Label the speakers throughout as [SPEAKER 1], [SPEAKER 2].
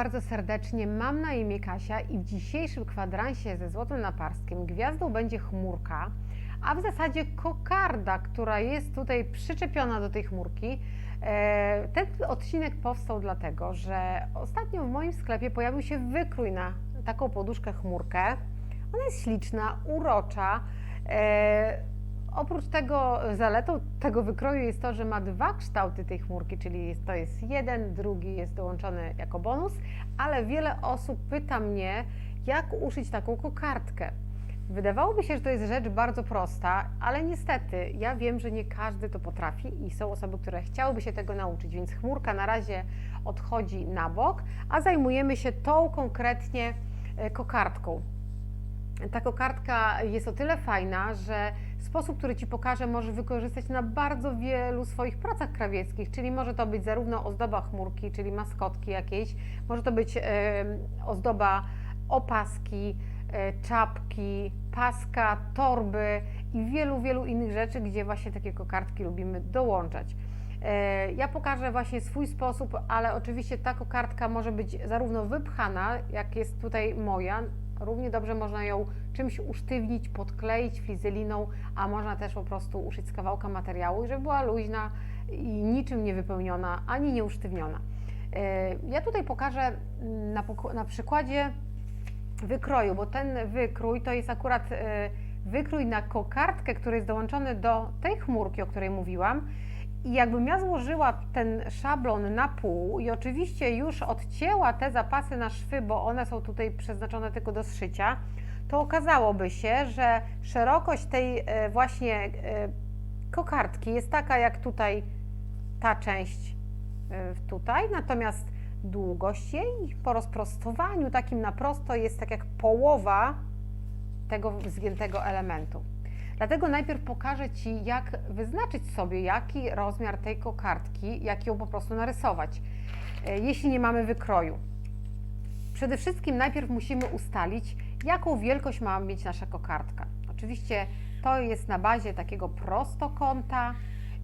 [SPEAKER 1] bardzo serdecznie. Mam na imię Kasia i w dzisiejszym kwadransie ze złotym naparskiem gwiazdą będzie chmurka, a w zasadzie kokarda, która jest tutaj przyczepiona do tej chmurki. E, Ten odcinek powstał dlatego, że ostatnio w moim sklepie pojawił się wykrój na taką poduszkę chmurkę. Ona jest śliczna, urocza. Oprócz tego zaletą tego wykroju jest to, że ma dwa kształty tej chmurki, czyli jest, to jest jeden, drugi jest dołączony jako bonus, ale wiele osób pyta mnie, jak uszyć taką kokardkę. Wydawałoby się, że to jest rzecz bardzo prosta, ale niestety ja wiem, że nie każdy to potrafi i są osoby, które chciałyby się tego nauczyć, więc chmurka na razie odchodzi na bok, a zajmujemy się tą konkretnie e, kokardką. Ta kokardka jest o tyle fajna, że sposób, który Ci pokażę, możesz wykorzystać na bardzo wielu swoich pracach krawieckich, czyli może to być zarówno ozdoba chmurki, czyli maskotki jakiejś, może to być ozdoba opaski, e, czapki, paska, torby i wielu, wielu innych rzeczy, gdzie właśnie takie kokardki lubimy dołączać. E, Ja pokażę właśnie swój sposób, ale oczywiście ta kokardka może być zarówno wypchana, jak jest tutaj moja, równie dobrze można ją czymś usztywnić, podkleić flizeliną, a można też po prostu uszyć z kawałka materiału, żeby była luźna i niczym nie wypełniona, ani nie usztywniona. E, Ja tutaj pokażę mm, na, na przykładzie wykroju, bo ten wykrój to jest akurat e, wykrój na kokardkę, który jest dołączony do tej chmurki, o której mówiłam. I jakbym ja złożyła ten szablon na pół i oczywiście już odcięła te zapasy na szwy, bo one są tutaj przeznaczone tylko do zszycia, to okazałoby się, że szerokość tej e, właśnie e, kokardki jest taka jak tutaj ta część e, tutaj, natomiast długość jej po rozprostowaniu takim na prosto jest tak jak połowa tego zgiętego elementu. Dlatego najpierw pokażę Ci, jak wyznaczyć sobie, jaki rozmiar tej kokardki, jak ją po prostu narysować, e, jeśli nie mamy wykroju. Przede wszystkim najpierw musimy ustalić, jaką wielkość ma mieć nasza kokardka. Oczywiście to jest na bazie takiego prostokąta,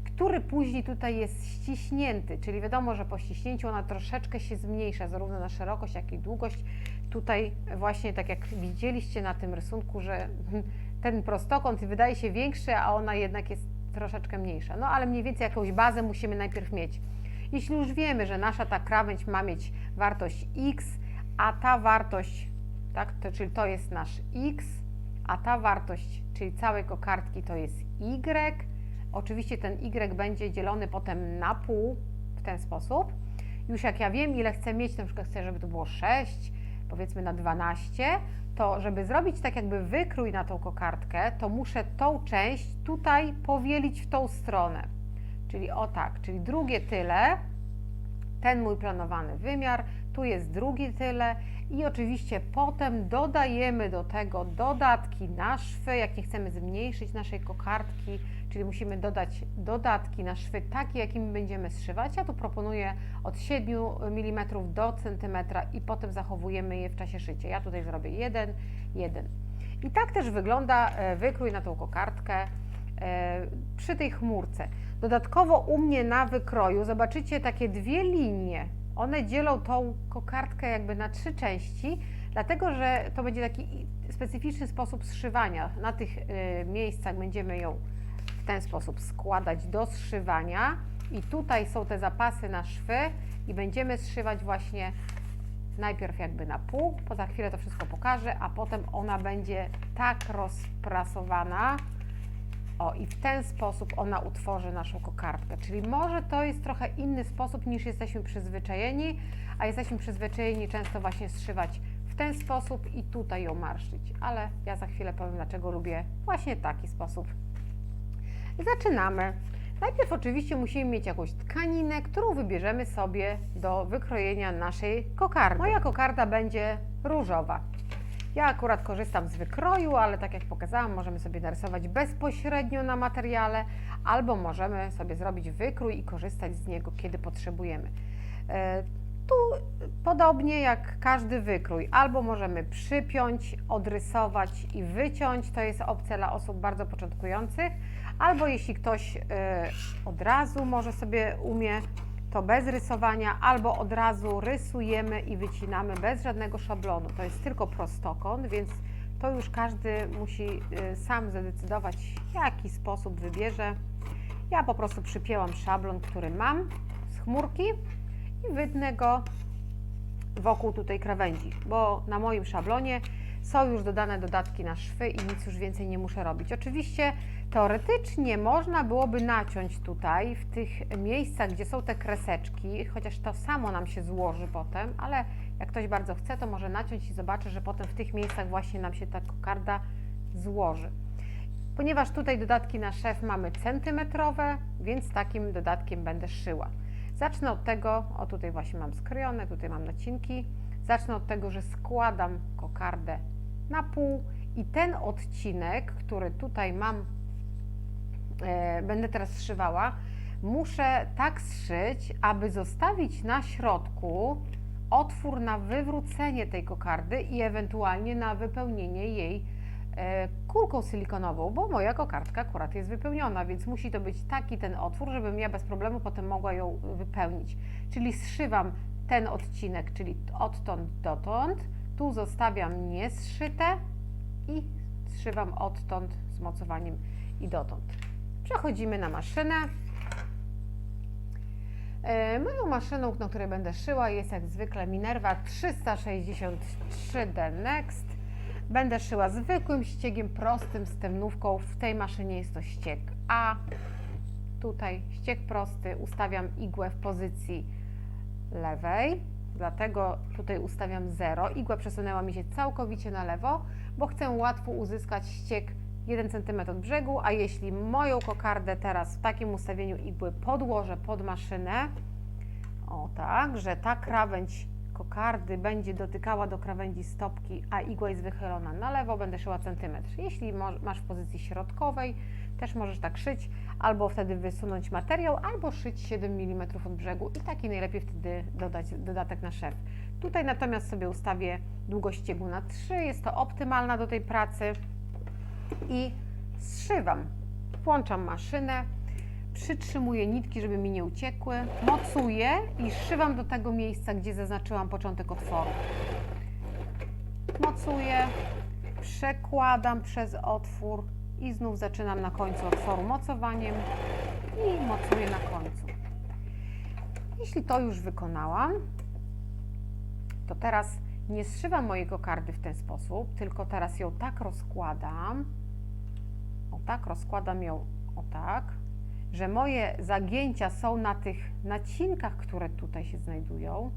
[SPEAKER 1] który później tutaj jest ściśnięty, czyli wiadomo, że po ściśnięciu ona troszeczkę się zmniejsza, zarówno na szerokość, jak i długość. Tutaj właśnie tak jak widzieliście na tym rysunku, że ten prostokąt wydaje się większy, a ona jednak jest troszeczkę mniejsza. No ale mniej więcej jakąś bazę musimy najpierw mieć. Jeśli już wiemy, że nasza ta krawędź ma mieć wartość x, a ta wartość, tak, to, czyli to jest nasz x, a ta wartość, czyli całej kokardki to jest y, Oczywiście ten y będzie dzielony potem na pół w ten sposób. Już jak ja wiem, ile chcę mieć, na przykład chcę, żeby to było 6, powiedzmy na 12, to żeby zrobić tak jakby wykrój na tą kokardkę, to muszę tą część tutaj powielić w tą stronę. Czyli o tak, czyli drugie tyle, ten mój planowany wymiar, tu jest drugi tyle i oczywiście potem dodajemy do tego dodatki na szwy, jak nie chcemy zmniejszyć naszej kokardki, czyli musimy dodać dodatki na szwy takie, jakimi będziemy zszywać. Ja tu proponuję od 7 mm do centymetra i potem zachowujemy je w czasie szycia. Ja tutaj zrobię 1, 1. I tak też wygląda e, wykrój na tą kokardkę e, przy tej chmurce. Dodatkowo u mnie na wykroju zobaczycie takie dwie linie. One dzielą tą kokardkę jakby na trzy części, dlatego że to będzie taki specyficzny sposób zszywania. Na tych y, miejscach będziemy ją w ten sposób składać do zszywania i tutaj są te zapasy na szwy i będziemy zszywać właśnie najpierw jakby na pół, po za chwilę to wszystko pokażę, a potem ona będzie tak rozprasowana, o, i w ten sposób ona utworzy naszą kokardkę. Czyli może to jest trochę inny sposób niż jesteśmy przyzwyczajeni, a jesteśmy przyzwyczajeni często właśnie zszywać w ten sposób i tutaj ją marszyć. Ale ja za chwilę powiem, dlaczego lubię właśnie taki sposób. Zaczynamy. Najpierw oczywiście musimy mieć jakąś tkaninę, którą wybierzemy sobie do wykrojenia naszej kokardy. Moja kokarda będzie różowa. Ja akurat korzystam z wykroju, ale tak jak pokazałam, możemy sobie narysować bezpośrednio na materiale, albo możemy sobie zrobić wykrój i korzystać z niego, kiedy potrzebujemy. E, Tu podobnie jak każdy wykrój, albo możemy przypiąć, odrysować i wyciąć, to jest opcja dla osób bardzo początkujących, albo jeśli ktoś e, od razu może sobie umie, to bez rysowania, albo od razu rysujemy i wycinamy bez żadnego szablonu. To jest tylko prostokąt, więc to już każdy musi y, sam zadecydować, jaki sposób wybierze. Ja po prostu przypięłam szablon, który mam z chmurki i wytnę go wokół tutaj krawędzi, bo na moim szablonie są już dodane dodatki na szwy i nic już więcej nie muszę robić. Oczywiście teoretycznie można byłoby naciąć tutaj w tych miejscach, gdzie są te kreseczki, chociaż to samo nam się złoży potem, ale jak ktoś bardzo chce, to może naciąć i zobaczy, że potem w tych miejscach właśnie nam się ta kokarda złoży. Ponieważ tutaj dodatki na szef mamy centymetrowe, więc takim dodatkiem będę szyła. Zacznę od tego, o tutaj właśnie mam skrojone, tutaj mam nacinki. Zacznę od tego, że składam kokardę na pół i ten odcinek, który tutaj mam, e, będę teraz zszywała, muszę tak zszyć, aby zostawić na środku otwór na wywrócenie tej kokardy i ewentualnie na wypełnienie jej e, kulką silikonową, bo moja kokardka akurat jest wypełniona, więc musi to być taki ten otwór, żebym ja bez problemu potem mogła ją wypełnić. Czyli zszywam ten odcinek, czyli odtąd dotąd, tu zostawiam niezszyte i zszywam odtąd z mocowaniem i dotąd. Przechodzimy na maszynę. E, Moją maszyną, na której będę szyła jest jak zwykle Minerva 363D Next. Będę szyła zwykłym ściegiem prostym z temnówką. W tej maszynie jest to ścieg A. Tutaj ścieg prosty. Ustawiam igłę w pozycji lewej, dlatego tutaj ustawiam 0. Igła przesunęła mi się całkowicie na lewo, bo chcę łatwo uzyskać ścieg 1 cm od brzegu, a jeśli moją kokardę teraz w takim ustawieniu igły podłożę pod maszynę, o tak, że ta krawędź kokardy będzie dotykała do krawędzi stopki, a igła jest wychylona na lewo, będę szyła centymetr. Jeśli masz w pozycji środkowej, też możesz tak szyć, albo wtedy wysunąć materiał, albo szyć 7 mm od brzegu i taki najlepiej wtedy dodać dodatek na szef. Tutaj natomiast sobie ustawię długość ściegu na 3, jest to optymalna do tej pracy i zszywam. Włączam maszynę, przytrzymuję nitki, żeby mi nie uciekły, mocuję i zszywam do tego miejsca, gdzie zaznaczyłam początek otworu. Mocuję, przekładam przez otwór i znów zaczynam na końcu otworu mocowaniem i mocuję na końcu. Jeśli to już wykonałam, to teraz nie zszywam mojej kokardy w ten sposób, tylko teraz ją tak rozkładam, o tak, rozkładam ją o tak, że moje zagięcia są na tych nacinkach, które tutaj się znajdują.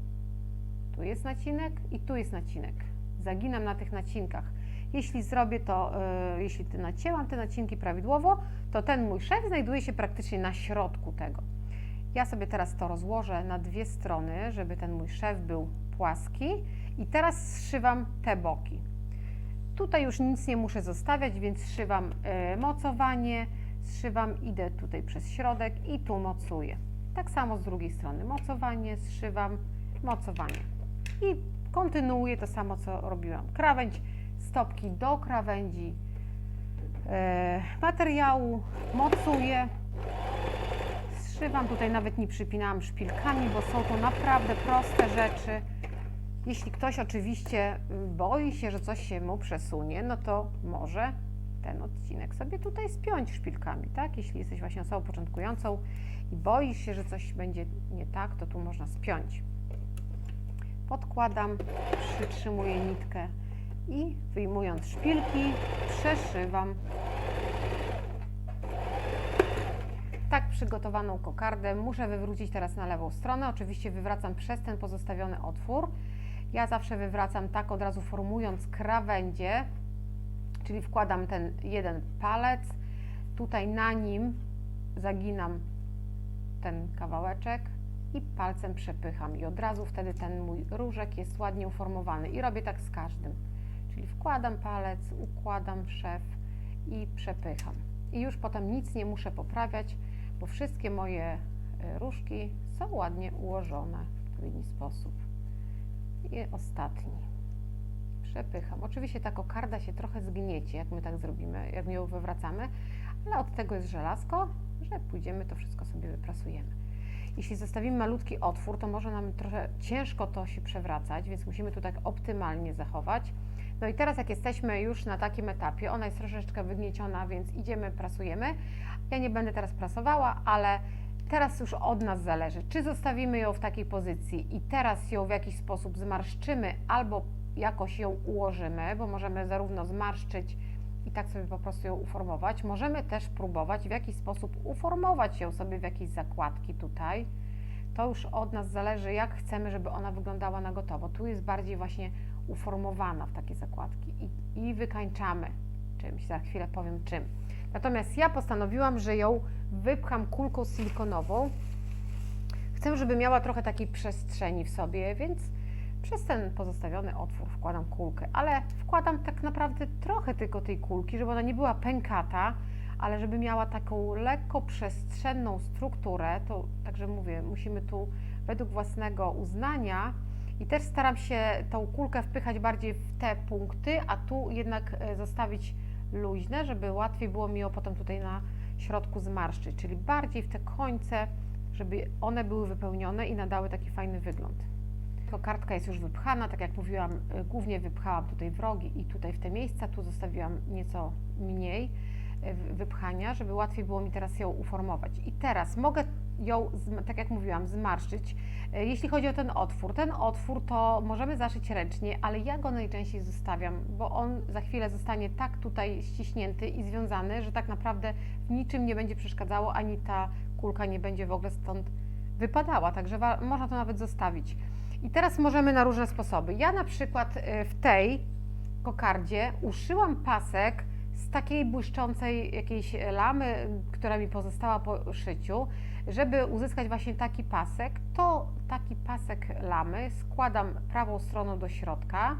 [SPEAKER 1] Tu jest nacinek i tu jest nacinek. Zaginam na tych nacinkach. Jeśli zrobię to, yy, jeśli nacięłam te nacinki prawidłowo, to ten mój szef znajduje się praktycznie na środku tego. Ja sobie teraz to rozłożę na dwie strony, żeby ten mój szef był płaski i teraz zszywam te boki. Tutaj już nic nie muszę zostawiać, więc zszywam yy, mocowanie, zszywam, idę tutaj przez środek i tu mocuję. Tak samo z drugiej strony, mocowanie, zszywam, mocowanie. I kontynuuję to samo, co robiłam. Krawędź, stopki do krawędzi e, materiału, mocuję, zszywam, tutaj nawet nie przypinałam szpilkami, bo są to naprawdę proste rzeczy. Jeśli ktoś oczywiście boi się, że coś się mu przesunie, no to może ten odcinek sobie tutaj spiąć szpilkami, tak? Jeśli jesteś właśnie osobą początkującą i boisz się, że coś będzie nie tak, to tu można spiąć. Podkładam, przytrzymuję nitkę i wyjmując szpilki, przeszywam. Tak przygotowaną kokardę muszę wywrócić teraz na lewą stronę. Oczywiście wywracam przez ten pozostawiony otwór. Ja zawsze wywracam tak od razu formując krawędzie, czyli wkładam ten jeden palec, tutaj na nim zaginam ten kawałeczek i palcem przepycham i od razu wtedy ten mój różek jest ładnie uformowany i robię tak z każdym. Czyli wkładam palec, układam szef i przepycham. I już potem nic nie muszę poprawiać, bo wszystkie moje e, różki są ładnie ułożone w odpowiedni sposób. I ostatni. Przepycham. Oczywiście ta kokarda się trochę zgniecie, jak my tak zrobimy, jak ją wywracamy, ale od tego jest żelazko, że pójdziemy, to wszystko sobie wyprasujemy. jeśli zostawimy malutki otwór, to może nam trochę ciężko to się przewracać, więc musimy tu tak optymalnie zachować. No i teraz jak jesteśmy już na takim etapie, ona jest troszeczkę wygnieciona, więc idziemy, prasujemy. Ja nie będę teraz prasowała, ale teraz już od nas zależy, czy zostawimy ją w takiej pozycji i teraz ją w jakiś sposób zmarszczymy albo jakoś ją ułożymy, bo możemy zarówno zmarszczyć i tak sobie po prostu ją uformować. Możemy też próbować w jakiś sposób uformować ją sobie w jakieś zakładki tutaj. To już od nas zależy, jak chcemy, żeby ona wyglądała na gotowo. Tu jest bardziej właśnie uformowana w takie zakładki i, i wykańczamy czymś, za chwilę powiem czym. Natomiast ja postanowiłam, że ją wypcham kulką silikonową. Chcę, żeby miała trochę takiej przestrzeni w sobie, więc przez ten pozostawiony otwór wkładam kulkę, ale wkładam tak naprawdę trochę tylko tej kulki, żeby ona nie była pękata, ale żeby miała taką lekko przestrzenną strukturę, to także mówię, musimy tu według własnego uznania i też staram się tą kulkę wpychać bardziej w te punkty, a tu jednak e, zostawić luźne, żeby łatwiej było mi ją potem tutaj na środku zmarszczyć, czyli bardziej w te końce, żeby one były wypełnione i nadały taki fajny wygląd. Kokardka jest już wypchana, tak jak mówiłam, y, głównie wypchałam tutaj w rogi i tutaj w te miejsca, tu zostawiłam nieco mniej w- wypchania, żeby łatwiej było mi teraz ją uformować. I teraz mogę ją, tak jak mówiłam, zmarszczyć. Y, Jeśli chodzi o ten otwór, ten otwór to możemy zaszyć ręcznie, ale ja go najczęściej zostawiam, bo on za chwilę zostanie tak tutaj ściśnięty i związany, że tak naprawdę w niczym nie będzie przeszkadzało, ani ta kulka nie będzie w ogóle stąd wypadała, także można to nawet zostawić. I teraz możemy na różne sposoby. Ja na przykład y, w tej kokardzie uszyłam pasek z takiej błyszczącej jakiejś lamy, y, która mi pozostała po szyciu. Żeby uzyskać właśnie taki pasek, to taki pasek lamy składam prawą stroną do środka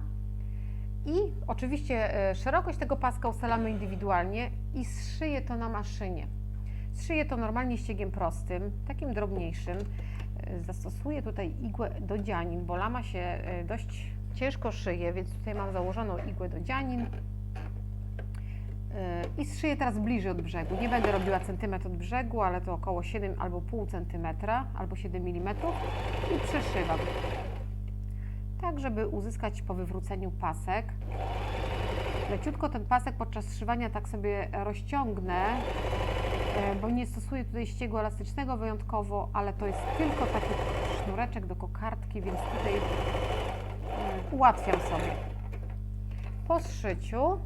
[SPEAKER 1] i oczywiście y, szerokość tego paska ustalamy indywidualnie i zszyję to na maszynie. Zszyję to normalnie ściegiem prostym, takim drobniejszym. E, Zastosuję tutaj igłę do dzianin, bo lama się e, dość ciężko szyje, więc tutaj mam założoną igłę do dzianin. I zszyję teraz bliżej od brzegu. Nie będę robiła centymetr od brzegu, ale to około 7 albo pół centymetra, albo 7 mm i przeszywam. Tak, żeby uzyskać po wywróceniu pasek. Leciutko ten pasek podczas zszywania tak sobie rozciągnę, E, bo nie stosuję tutaj ściegu elastycznego wyjątkowo, ale to jest tylko taki sznureczek do kokardki, więc tutaj e, ułatwiam sobie. Po zszyciu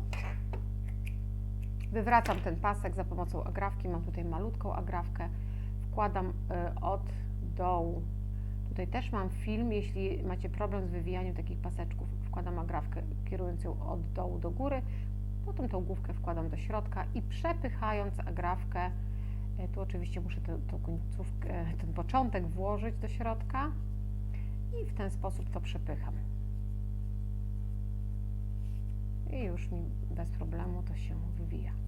[SPEAKER 1] wywracam ten pasek za pomocą agrafki. Mam tutaj malutką agrafkę. Wkładam e, od dołu. Tutaj też mam film, jeśli macie problem z wywijaniem takich paseczków. Wkładam agrafkę, kierując ją od dołu do góry. Potem tą główkę wkładam do środka i przepychając agrafkę, e, tu oczywiście muszę tę tą końcówkę, ten początek włożyć do środka i w ten sposób to przepycham. I już mi bez problemu to się wywija.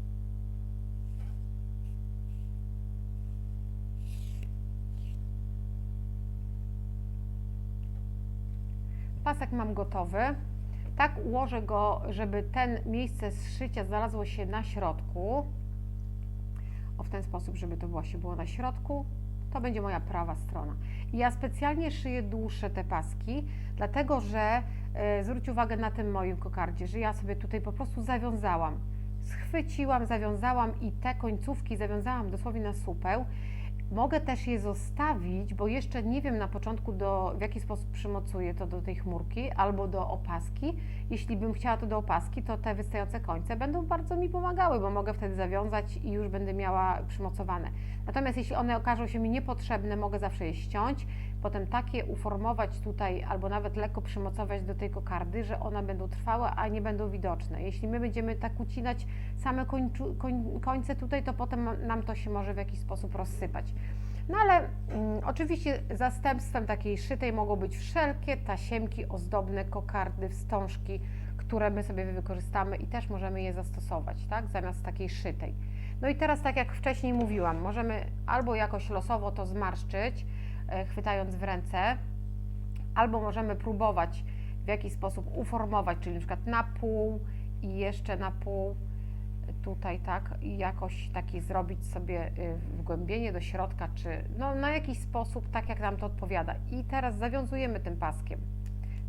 [SPEAKER 1] Pasek mam gotowy. Tak ułożę go, żeby ten miejsce zszycia znalazło się na środku. O w ten sposób, żeby to właśnie było na środku. To będzie moja prawa strona. I ja specjalnie szyję dłuższe te paski, dlatego że e, zwróć uwagę na tym moim kokardzie, że ja sobie tutaj po prostu zawiązałam. Schwyciłam, zawiązałam i te końcówki zawiązałam dosłownie na supeł. Mogę też je zostawić, bo jeszcze nie wiem na początku, do, w jaki sposób przymocuję to do tej chmurki albo do opaski. Jeśli bym chciała to do opaski, to te wystające końce będą bardzo mi pomagały, bo mogę wtedy zawiązać i już będę miała przymocowane. Natomiast jeśli one okażą się mi niepotrzebne, mogę zawsze je ściąć, potem takie uformować tutaj albo nawet lekko przymocować do tej kokardy, że one będą trwałe, a nie będą widoczne. Jeśli my będziemy tak ucinać same koń, końce tutaj, to potem nam to się może w jakiś sposób rozsypać. No ale mm, oczywiście zastępstwem takiej szytej mogą być wszelkie tasiemki ozdobne, kokardy, wstążki, które my sobie wykorzystamy i też możemy je zastosować, tak, zamiast takiej szytej. No i teraz, tak jak wcześniej mówiłam, możemy albo jakoś losowo to zmarszczyć, chwytając w ręce, albo możemy próbować w jakiś sposób uformować, czyli na przykład na pół i jeszcze na pół, tutaj, tak, i jakoś taki zrobić sobie y, wgłębienie do środka, czy no, na jakiś sposób, tak jak nam to odpowiada. I teraz zawiązujemy tym paskiem.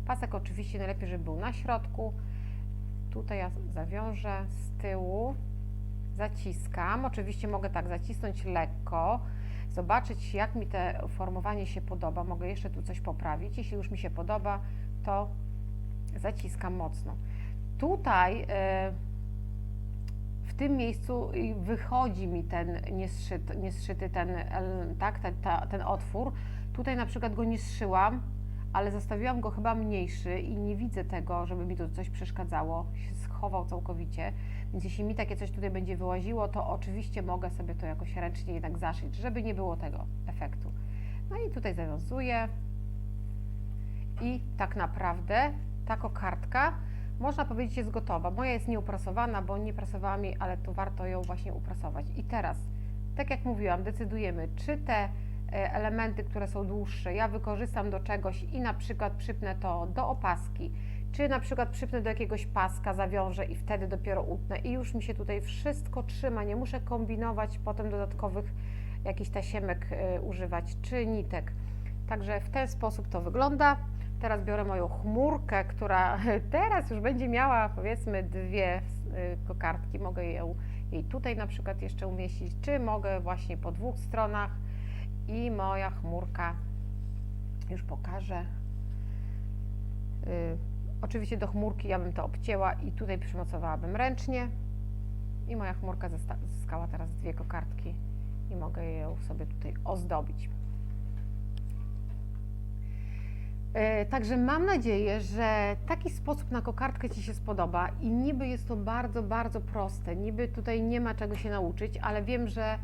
[SPEAKER 1] Pasek oczywiście najlepiej, żeby był na środku. Tutaj ja zawiążę z tyłu, zaciskam. Oczywiście mogę tak zacisnąć lekko, zobaczyć jak mi to formowanie się podoba. Mogę jeszcze tu coś poprawić. Jeśli już mi się podoba, to zaciskam mocno. Tutaj e, w tym miejscu wychodzi mi ten nieszyty, nieszyty ten, tak, ten, ta, ten otwór. Tutaj na przykład go nie zszyłam, ale zostawiłam go chyba mniejszy i nie widzę tego, żeby mi to coś przeszkadzało. Się schował całkowicie. Więc jeśli mi takie coś tutaj będzie wyłaziło, to oczywiście mogę sobie to jakoś ręcznie jednak zaszyć, żeby nie było tego efektu. No i tutaj zawiązuję. I tak naprawdę ta kokardka można powiedzieć jest gotowa. Moja jest nieuprasowana, bo nie prasowałam jej, ale to warto ją właśnie uprasować. I teraz, tak jak mówiłam, decydujemy, czy te elementy, które są dłuższe, ja wykorzystam do czegoś i na przykład przypnę to do opaski, czy na przykład przypnę do jakiegoś paska, zawiążę i wtedy dopiero utnę i już mi się tutaj wszystko trzyma, nie muszę kombinować potem dodatkowych jakichś tasiemek e, używać, czy nitek. Także w ten sposób to wygląda. Teraz biorę moją chmurkę, która teraz już będzie miała powiedzmy dwie y, kokardki. Mogę ją, jej tutaj na przykład jeszcze umieścić, czy mogę właśnie po dwóch stronach i moja chmurka już pokażę. Y, oczywiście do chmurki ja bym to obcięła i tutaj przymocowałabym ręcznie i moja chmurka zyskała teraz dwie kokardki i mogę ją sobie tutaj ozdobić. E, Także mam nadzieję, że taki sposób na kokardkę Ci się spodoba i niby jest to bardzo, bardzo proste, niby tutaj nie ma czego się nauczyć, ale wiem, że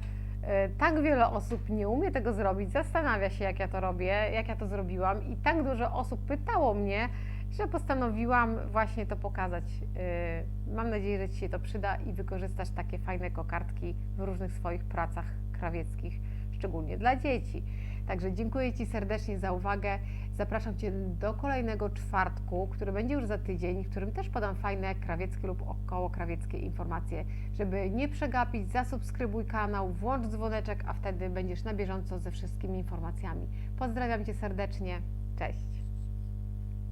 [SPEAKER 1] tak wiele osób nie umie tego zrobić, zastanawia się jak ja to robię, jak ja to zrobiłam i tak dużo osób pytało mnie, że postanowiłam właśnie to pokazać. E, Mam nadzieję, że Ci się to przyda i wykorzystasz takie fajne kokardki w różnych swoich pracach krawieckich, szczególnie dla dzieci. Także dziękuję Ci serdecznie za uwagę. Zapraszam Cię do kolejnego czwartku, który będzie już za tydzień, w którym też podam fajne krawieckie lub około krawieckie informacje. Żeby nie przegapić, zasubskrybuj kanał, włącz dzwoneczek, a wtedy będziesz na bieżąco ze wszystkimi informacjami. Pozdrawiam Cię serdecznie. Cześć!